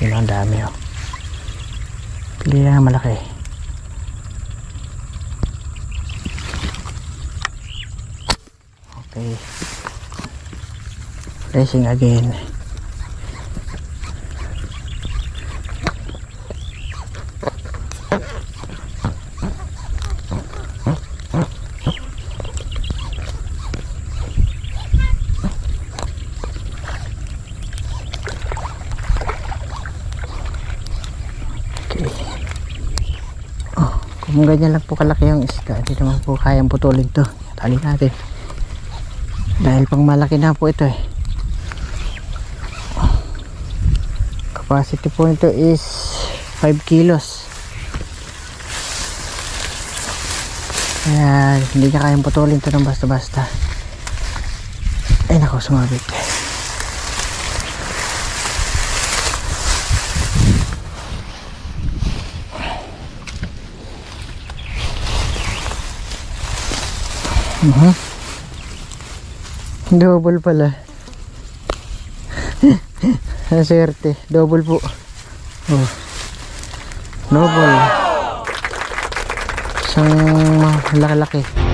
Yun ang dami oh. Pili ang malaki. Okay. Racing again. Ganyan lang po kalaki yung isda, hindi naman po kayang putulin to. Tali natin. Dahil pang malaki na po ito eh. Capacity po nito is 5 kilos. Kaya hindi niya kayang putulin to ng basta-basta. Ay nako, sumabit. Mhm. Double pala. Ang swerte. Double po. Oh. Double. Isang laki-laki.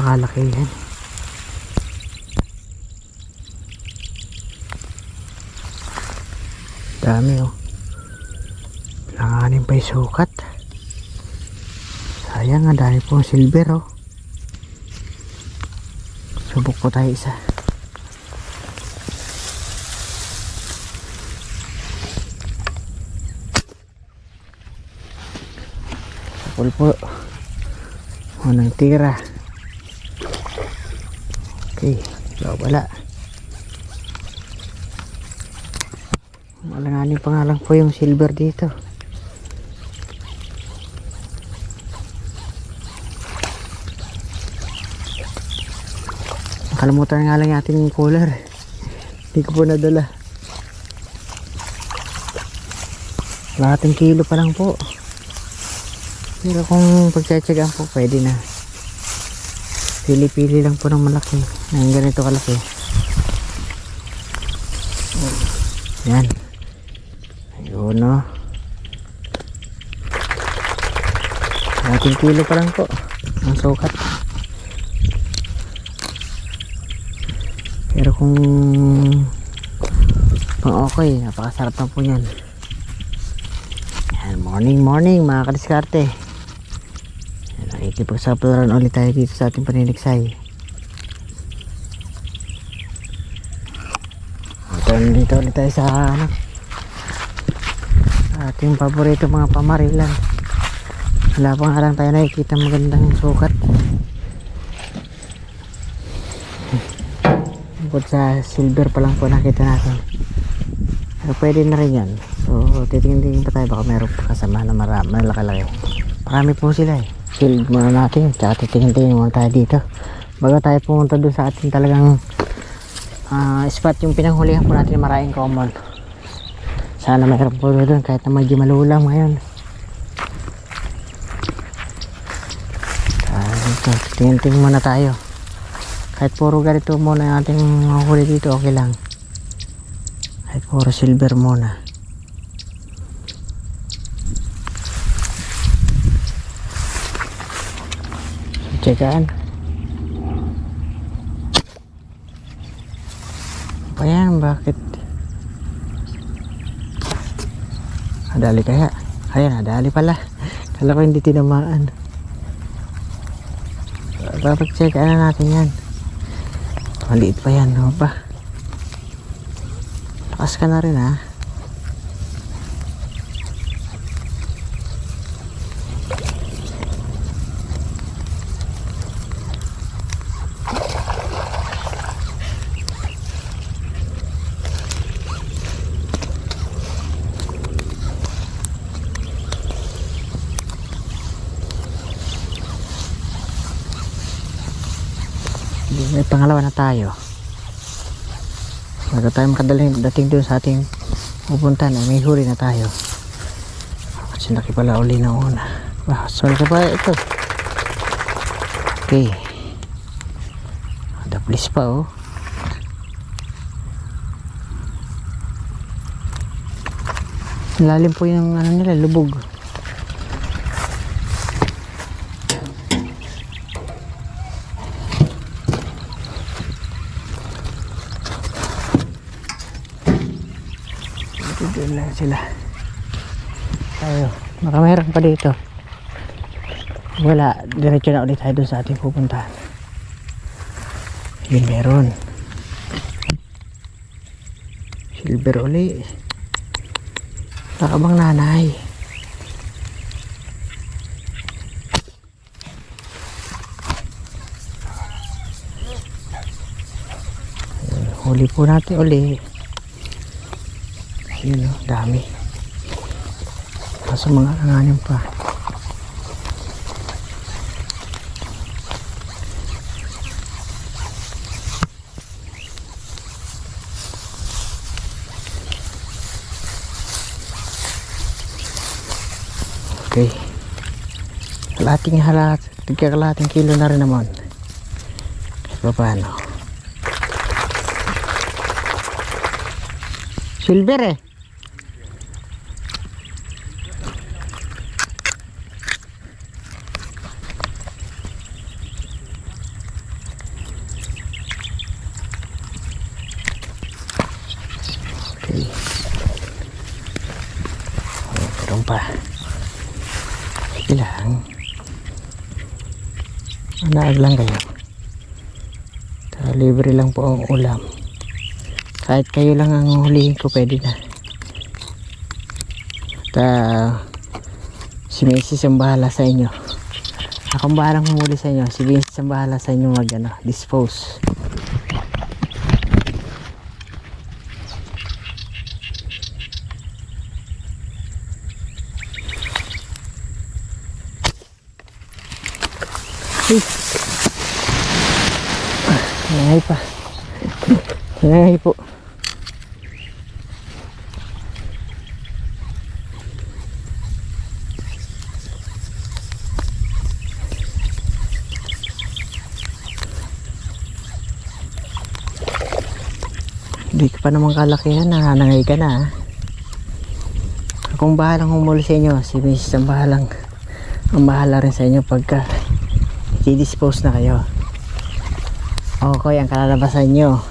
Hindi pa kalaki yan. Dami oh. Langanin pa yung sukat. Sayang nga dahil pong silver oh. Subok po tayo isa. Sapul po. Unang tira. Okay. Wala wala. Pa nga lang po yung silver dito. Nakalimutan nga lang yung ating cooler. Hindi ko po nadala. Lahating kilo pa lang po. Pero kung pagtsatsagaan po, pwede na. Pili-pili lang po ng malaki. Ng ganito kalaki. Yan. Ayun no. Ating kilo pa lang po. Ang sukat. Pero kung pang okay, napakasarap na po yan. Yan, morning morning mga kadiskarte. Yan, Nakikipagsaplaran ulit tayo dito sa ating paninigsay. Ito, dito ulit tayo sa ano, ating paborito mga pamarilan. Wala pa nga lang tayo nakikita magandang sukat. Bukod sa silver pa lang po nakita natin. Pero pwede na rin yan. So, titingin-tingin pa tayo. Baka meron kasama na marami, malaki-laki. Marami po sila eh. Shield muna natin. Tsaka titingin-tingin muna tayo dito. Bago tayo pumunta doon sa ating talagang ah, spot yung pinanghulihan po natin maraming common. Sana mayroon po doon kahit na medyo malulang ngayon. Ah, dito. Titingin-tingin muna tayo. Kahit puro ganito muna yung ating huli dito, okay lang. Kahit puro silver muna. Tsekaan. Apa yan? Bakit? Nadali kaya? Ayan, nadali pala. Kala ko hindi tinamaan. Papag-check na natin yan. Maliit pa yan, no ba? Lakas ka na rin ha. may pangalawa na tayo. Bago tayo makadaling dating doon sa ating pupuntahan ay may huli na tayo. Kasi laki pala uli na una. Wow sorry ka pa ito? Okay. Daplis pa oh. Lalim po yung ano nila lubog Dito doon lang sila. Tayo. Baka mayroon pa dito. Wala. Diretso na ulit tayo doon sa ating pupuntahan. Yun meron. Silver uli. Baka bang nanay? Huli po natin uli. Yun o, dami. Kaso mga anganin pa. Okay. Kalating halat. Tigkakalating kilo na rin naman. Pa paano. Silver eh. Okay. Oh, meron pa. Sige lang. Manaag lang kayo. Ta, libre lang po ang ulam. Kahit kayo lang ang hulihin ko, pwede na. At ah, si Mrs. ang bahala sa inyo. Ako ang bahalang humuli sa inyo. Si Mrs. ang bahala sa inyo mag ano, dispose. Nangyay pa. Nangyay po. Hindi pa naman kalakihan na nangay ka na. ah. Akong bahalang humuli sa inyo. Si Mrs. ang bahalang ang bahala rin sa inyo pagka i-dispose na kayo. Okay, ang kalalabasan nyo.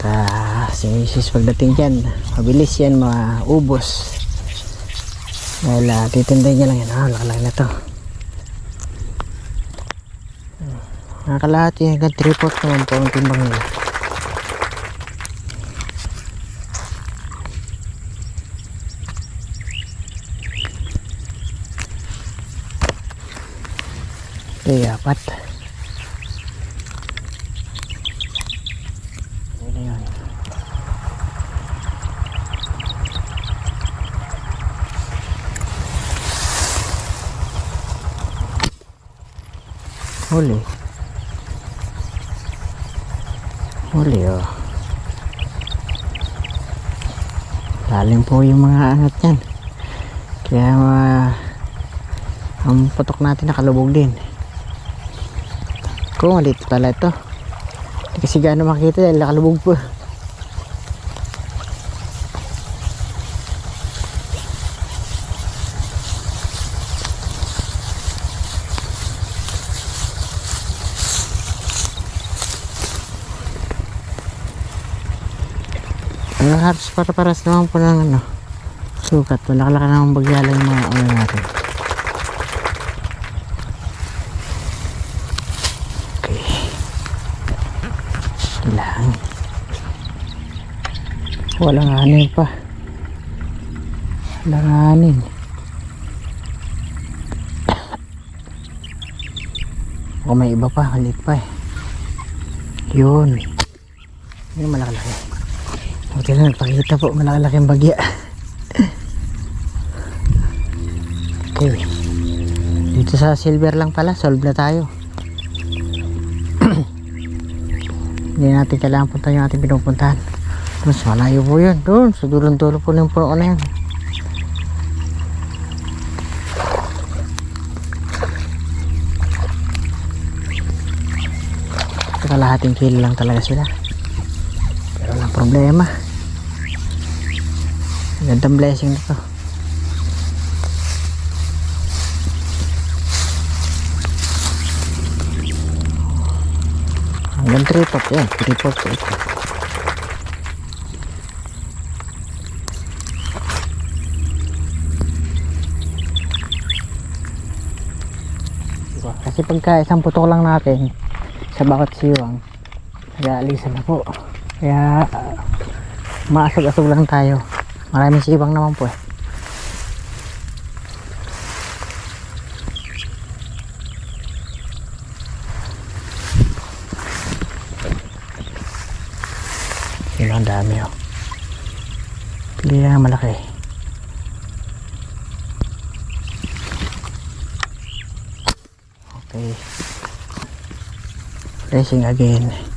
Ta, si Mrs. pagdating dyan, mabilis yan maubos. Dahil uh, titinday niya lang yan. Ah, lakalaki na to. Nakakalahati hanggang 3 pot naman po ang timbang nila. Okay, apat. Ano yun? Huli. Huli, oh. Lalim po yung mga angat yan. Kaya, ah, ang putok natin nakalubog din. Kung malit pala ito. Hindi kasi gaano makita dahil nakalubog po. Ang halos para-paras naman po ng ano, sukat. Malaki-laki naman bagyala yung mga ano natin. Okay. Kailangan. Walang hanin pa. Walang hanin. O may iba pa, halit pa eh. Yun. Yun malaki-laki. Buti na nagpakita po, malaki-laki ang bagya. okay. Dito sa silver lang pala, solve na tayo. Hindi natin kailangan punta yung ating pinupuntahan. Mas malayo po yun. Doon, sa dulong-dulo po ng puno na yan. Kalahating kilo lang talaga sila. Pero walang problema. Gandang blessing nito. Hanggang 3 pot yan. 3 pot po ito. Kasi pagka isang putok lang natin sa bakot siwang, nag-aalisan na po. Kaya uh, maasag-asog lang tayo. Maraming siwang naman po eh. Yun ang dami oh. Pili na malaki. Okay. Racing again.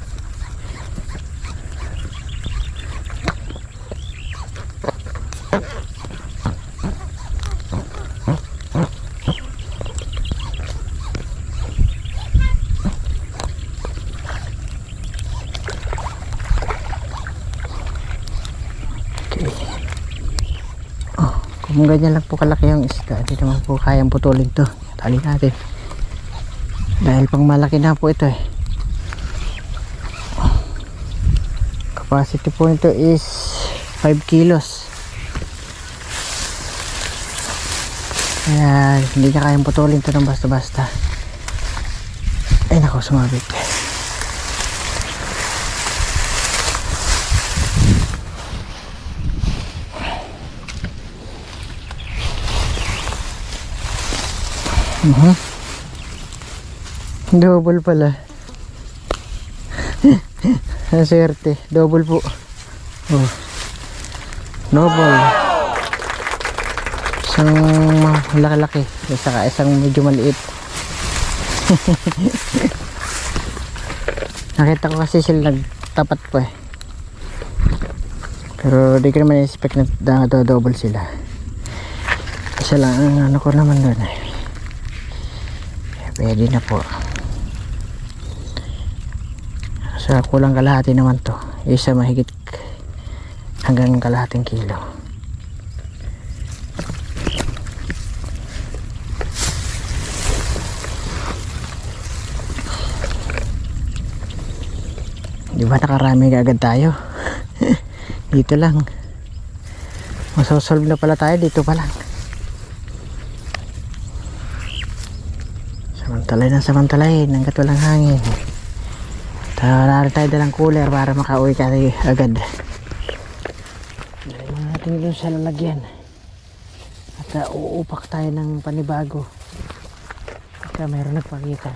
Kung ganyan lang po kalaki yung isda, hindi naman po kayang putulin to. Tali natin. Dahil pang malaki na po ito eh. Capacity po nito is 5 kilos. Kaya hindi na kayang putulin to ng basta-basta. Ay nako, sumabit. Mhm. Double pala. Ang swerte. Double po. Oh. Double. Isang laki-laki. Saka isang medyo maliit. Nakita ko kasi sila nagtapat po eh. Pero di ko naman expect na na double sila. Isa lang ang ano ko naman doon eh. Pwede na po. Sa kulang kalahati naman to. Isa mahigit hanggang kalahating kilo. Di ba nakarami agad tayo? dito lang. Masosolve na pala tayo dito pa lang. Samantalay ng samantalayin hanggat walang hangin. Tara tayo dalang cooler para makauwi ka agad. Dali natin dun sa lalagyan. At uh, uupak tayo ng panibago. At uh, mayroon nagpakita.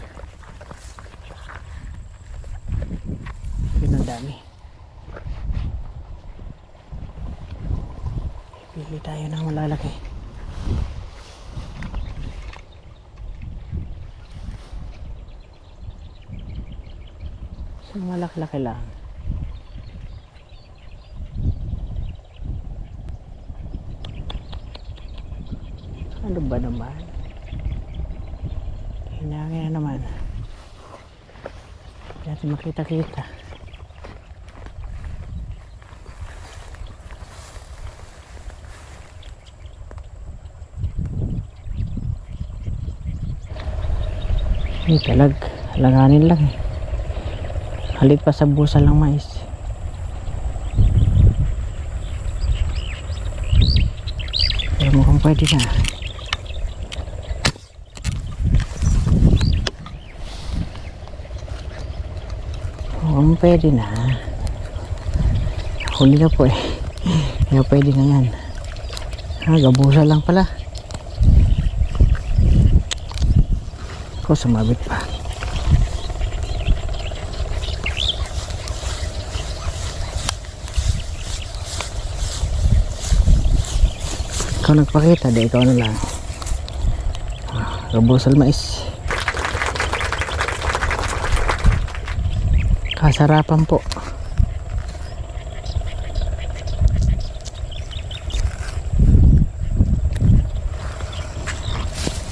Yun ang dami. Pili tayo ng malalaki. Lang. Ano ba naman? Hinangin na naman. Hindi makita-kita. Ay, talag. Langanin lang eh. Halit pa sa busa lang mais. Pero mukhang pwede na. Mukhang pwede na. Huli na po eh. Kaya pwede na yan. Ah, gabusa lang pala. Ko sumabit pa. Ikaw nagpakita, di ikaw na lang. Ah, Gabusal mais. Kasarapan po.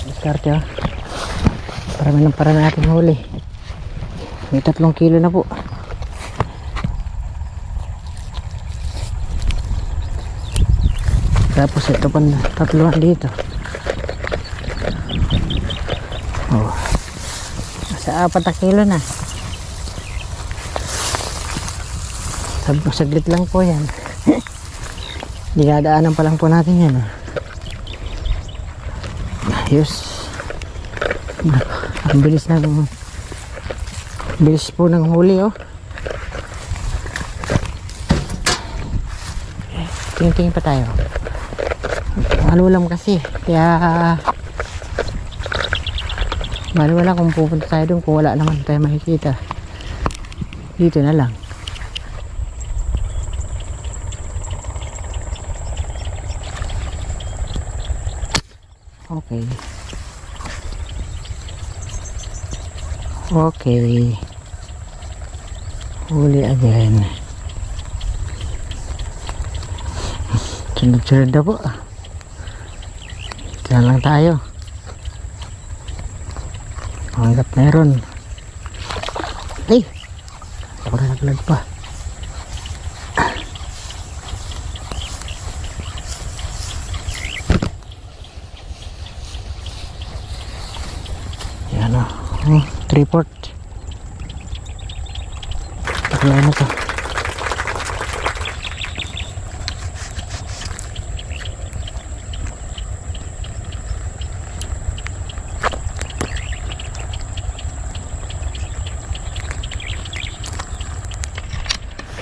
Diskarte oh. Parami ng para natin huli. May tatlong kilo na po. Tapos ito pa na tatluhan dito. Oh. Sa apat na kilo na. Sag saglit lang po yan. Dinadaanan pa lang po natin yan. Oh. Ayos. Ang bilis ng bilis po ng huli oh. Tingin-tingin pa tayo. Malulam kasi. Kaya wala kung pupunta tayo doon kung wala naman tayo makikita. Dito na lang. Okay. Okay. Huli again. Sunod-sunod na po. Na lang tayo. Hanggat meron. Ay! Ako na naglag pa. Yan o. Oh, three port. Pakilay na to.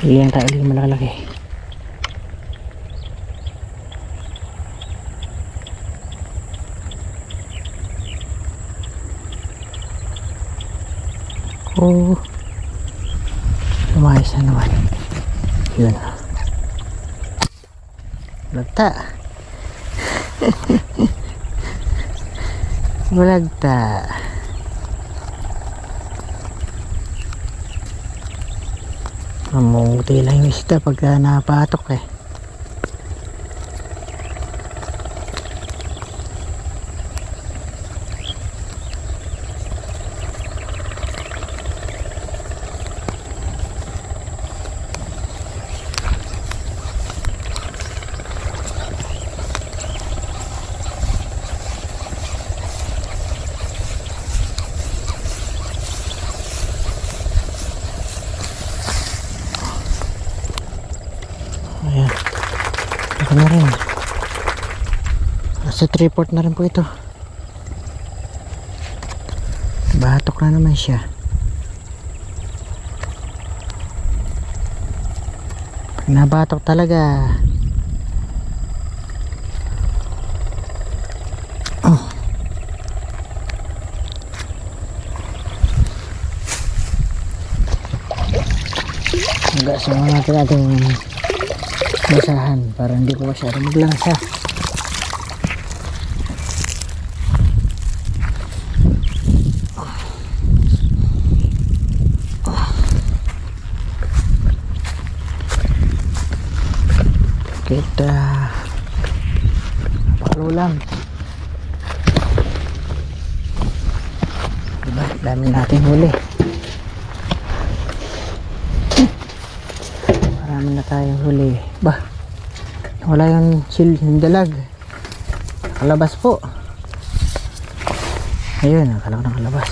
Pilihan tayo ulit yung malakalaki. Oh. Lumayas na naman. Yun. Lagta. Malagta. Mamunguti lang yung isda pagka napatok eh. Ayan. Ito na rin. Triport na rin po ito. Batok na naman siya. Pag nabatok talaga. Oh. Magasin natin natin basahan para hindi po masyado maglansa kita palulam diba? Dami natin huli. Marami na tayong huli. Ba? Wala yung sil yung dalag. Nakalabas po. Ayun akala ko nakalabas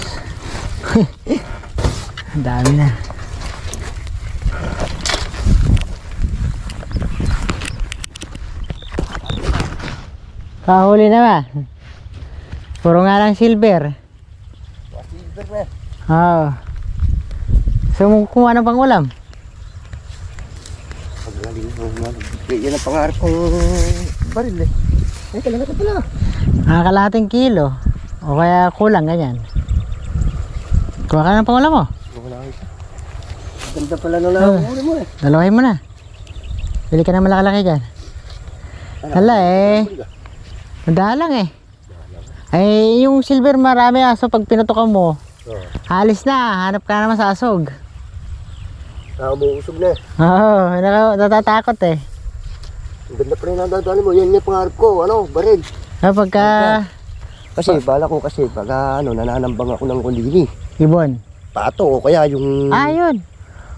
dami na kahuli na ba puro nga lang silver Silver ba? oo so kung ano pang ulam Pagaling mo nga. Yan ang pangarap kong baril eh. Ay, talaga ka pala. nakakalating kilo o kaya kulang ganyan kuha ka ng pangulam mo Wala ka. Ganda pala nung nakahuli mo eh. Dalawahin mo na. Bili ka na malakalaki dyan. Hala eh. Madalang eh. Ay, yung silver marami aso pag pinutukan mo, Oo. halis na. Hanap ka naman sa asog. Ah, umuusog na. Oo, naka- natatakot eh. Ang ganda pa rin ang dadali mo. Yan yung pangarap ko. Ano, baril. Kapag ka... Kasi, bala ko kasi, pag ah, ano, nananambang ako ng kulini. Ibon. Pato, o kaya yung Ah, yun.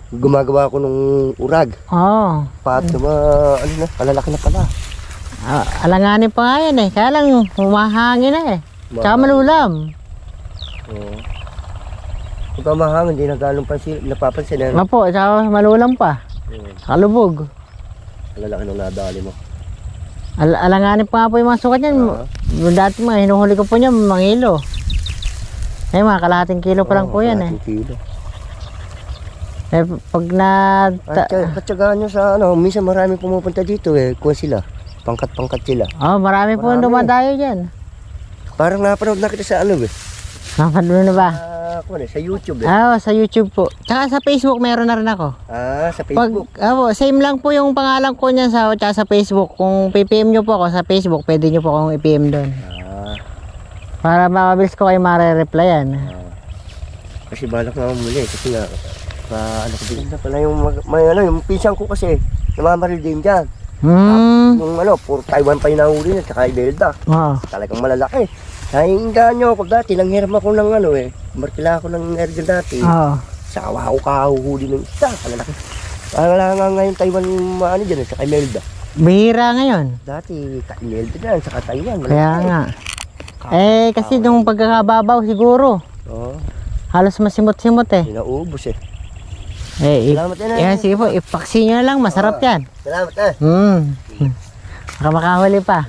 gumagawa ko ng urag. Oo. Pato, ma, ano na, palalaki na pala. Ah, alanganin pa nga yan eh. Kaya lang humahangin na eh. Tsaka malulam. Oo. Pagka mahangin, hindi na ganong pansin, napapansin. Ano? Mapo, tsaka malulam pa. Oo. Tsaka lubog. Palalaki ng nadali mo. Al alanganin pa nga po yung mga sukat niyan. Ah. Dati mga hinuhuli ko po niya, mga kilo. Eh, mga kalahating kilo pa lang po yan eh. Kilo. Eh, pag na... At patsagaan nyo sa ano, minsan marami pumupunta dito eh. Kuha sila. Pangkat-pangkat sila. oh, marami po Marami. dumadayo dyan. Parang napanood na kita sa ano eh. Napanood na ba? Ah, kuha na, sa YouTube eh. Ah, sa YouTube po. Tsaka sa Facebook meron na rin ako. Ah, sa Pag, Facebook. ah, same lang po yung pangalan ko niyan sa, tsaka sa Facebook. Kung PPM nyo po ako sa Facebook, pwede nyo po akong i-PM doon. Ah, Para mabilis ko kayo mare-replyan. ah. Kasi balak nga muli kasi nga pa ano ko din na pala yung mag, may ano yung pinsan ko kasi namamaril din diyan. Hmm. Yung ano, puro Taiwan pa yung nahuli niya, tsaka Imelda. Oo. Talagang malalaki. Naingaan nyo ako dati, nanghiram ako ng ano eh. Markila ako ng erga dati. Oo. Sawa ako kahuhuli ng isa, malalaki. Wala nga ngayon Taiwan yung ano dyan, eh, tsaka Imelda. Bihira ngayon. Dati, ka-Imelda dyan, tsaka Taiwan. Kaya nga. Eh, kasi nung pagkakababaw siguro. Oo, Halos masimot-simot eh. inaubos eh. Eh, Salamat yan, ah. yan, sige po, ipaksi nyo lang, masarap yan. Salamat eh. Hmm. Baka makahuli pa.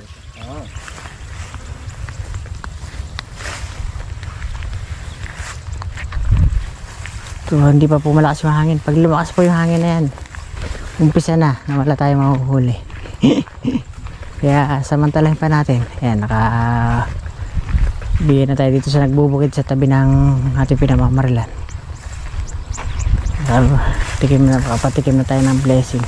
Ito, hindi pa po malakas yung hangin. Pag lumakas po yung hangin na yan, umpisa na na wala tayong mahuhuli. Kaya samantalahin pa natin. Ayan, naka bigyan na tayo dito sa nagbubukid sa tabi ng ating pinamamarilan. Uh, tikim na, kapatikim na tayo ng blessing.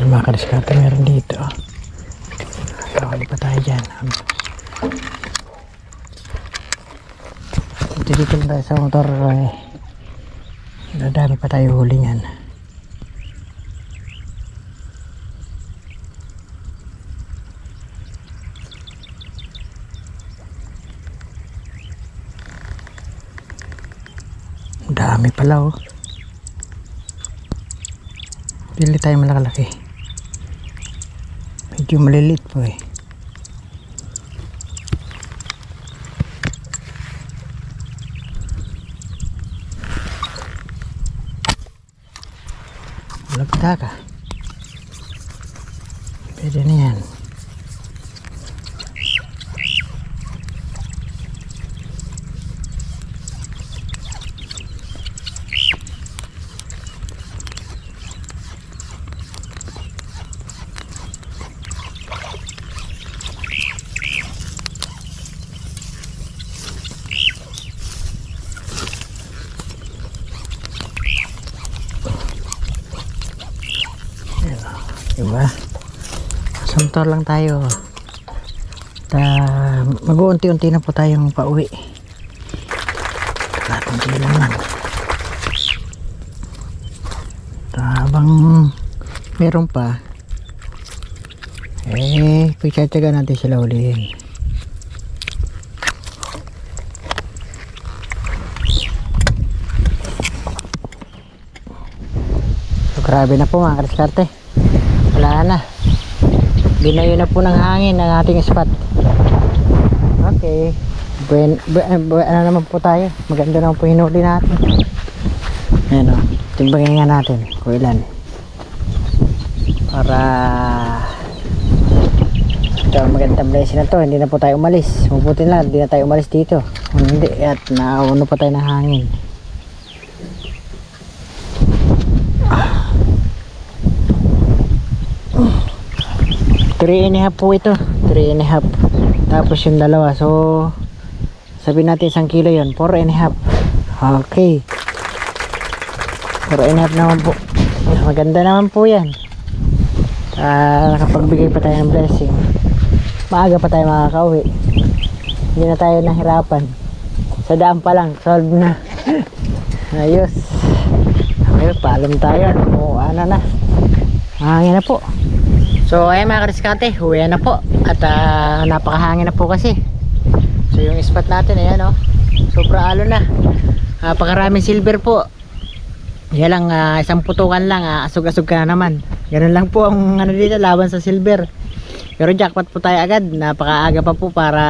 Yung mga kadiskarte meron dito. Nakakali pa tayo dyan. Dito dito tayo sa motor. Eh. Dadami pa tayo huli niyan. Ang dami pala oh. Pili tayo malakalaki. Medyo malilit po eh. Lagda ka. Pwede na yan. Diba? Samtar lang tayo. Ta mag-uunti-unti na po tayong pauwi. Lang lang. Ta habang meron pa, eh, pagtsatsaga natin sila ulihin. So, grabe na po mga kariskarte. Wala na. Binayo na po ng hangin ang ating spot. Okay. Buen, buen, buen, ano naman po tayo. Maganda naman po hinuli natin. Ayan o. Timbangin nga natin kung ilan. Para ito magandang blessing na to. Hindi na po tayo umalis. Mabuti lang. Hindi na tayo umalis dito. Hindi at nauno pa tayo ng hangin. Three and a half po ito. Three and a half. Tapos yung dalawa. So, sabihin natin isang kilo yun. Four and a half. Okay. Four and a half naman po. Maganda naman po yan. Ah, nakapagbigay pa tayo ng blessing. Maaga pa tayo makakauwi. Hindi na tayo nahirapan. Sa daan pa lang, solve na. Ayos. Okay, paalam tayo. O, ano na. Hangin na po. So, ayan mga kariskate, huwi na po. At ah, napakahangin na po kasi. So, yung spot natin, ayan o. Sobra alo na. Napakaraming silver po. Yan lang, ah, isang putukan lang, ah, asog-asog ka na naman. Ganun lang po ang ano dito, laban sa silver. Pero jackpot po tayo agad. Napakaaga pa po para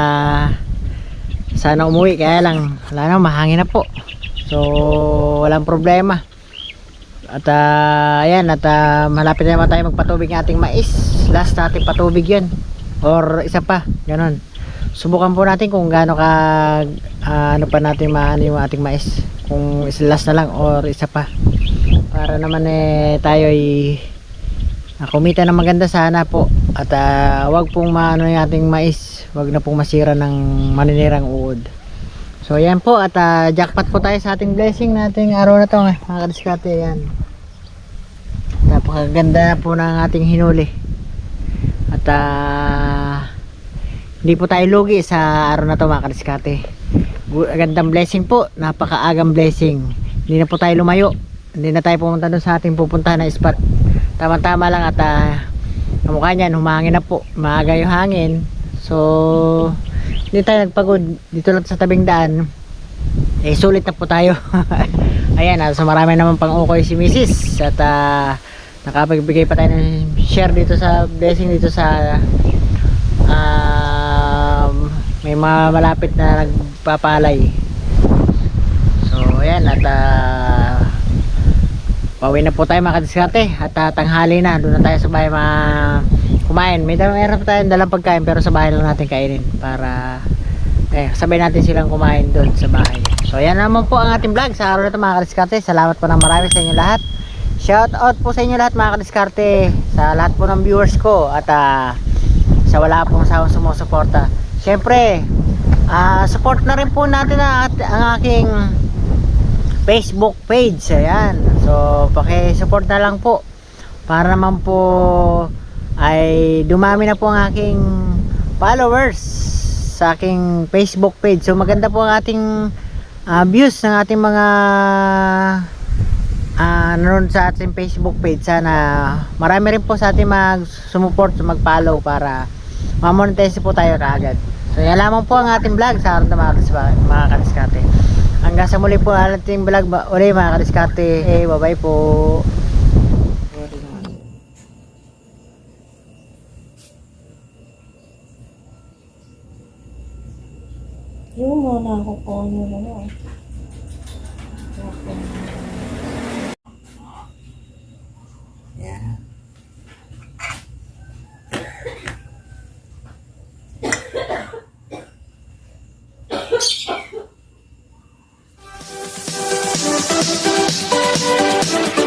sana umuwi. Kaya lang, wala na, mahangin na po. So, walang problema. At ah, ayan, at ah, malapit na tayo magpatubig ng ating mais. Last natin patubig yun. Or isa pa, ganun. Subukan po natin kung gaano ka ah, ano pa natin maano yung ating mais. Kung is last na lang or isa pa. Para naman eh tayo ay ah, kumita na maganda sana po. At ah, wag pong maano yung ating mais. Wag na pong masira ng maninirang uod. So ayan po at ah, jackpot po tayo sa ating blessing nating araw na to eh, mga kadiskate yan. Napakaganda na po ng ating hinuli. At ah, hindi po tayo lugi sa araw na to mga kadiskate. Gandang blessing po, napakaagang blessing. Hindi na po tayo lumayo. Hindi na tayo pumunta doon sa ating pupuntahan na spot. Tama-tama lang at ah, ang mukha niyan, humangin na po. Maaga yung hangin. So, hindi tayo nagpagod. Dito lang sa tabing daan. Eh sulit na po tayo. Ayan ah, so marami naman pang ukoy si Mrs. at ah, nakapagbigay pa tayo ng share dito sa blessing dito sa um, may mga malapit na nagpapalay. So ayan at ah, pauwi na po tayo mga kadiskarte. At ah, tanghali na. Doon na tayo sa bahay mga kumain. May meron tayong dalang pagkain pero sa bahay lang natin kainin para eh sabay natin silang kumain doon sa bahay. So yan naman po ang ating vlog sa araw na ito mga kadiskarte. Salamat po ng marami sa inyo lahat. Shout out po sa inyo lahat mga kadiskarte sa lahat po ng viewers ko at ah, sa wala pong sawang sumusuporta. Syempre ah, support na rin po natin ang, ang aking Facebook page. Ayan. So paki-support na lang po. Para naman po ay dumami na po ang aking followers sa aking Facebook page. So maganda po ang ating ah, views ng ating mga ah naroon sa ating Facebook page. Sana marami rin po sa ating mag sumuport, mag-follow para ma-monetize po tayo kaagad. So yan lamang po ang ating vlog sa araw na mga, mga kadiskate. Hanggang sa muli po ang ating vlog ba- uli mga kadiskate. Eh, bye bye po. Yung ako po ano na lang. Yeah. Thank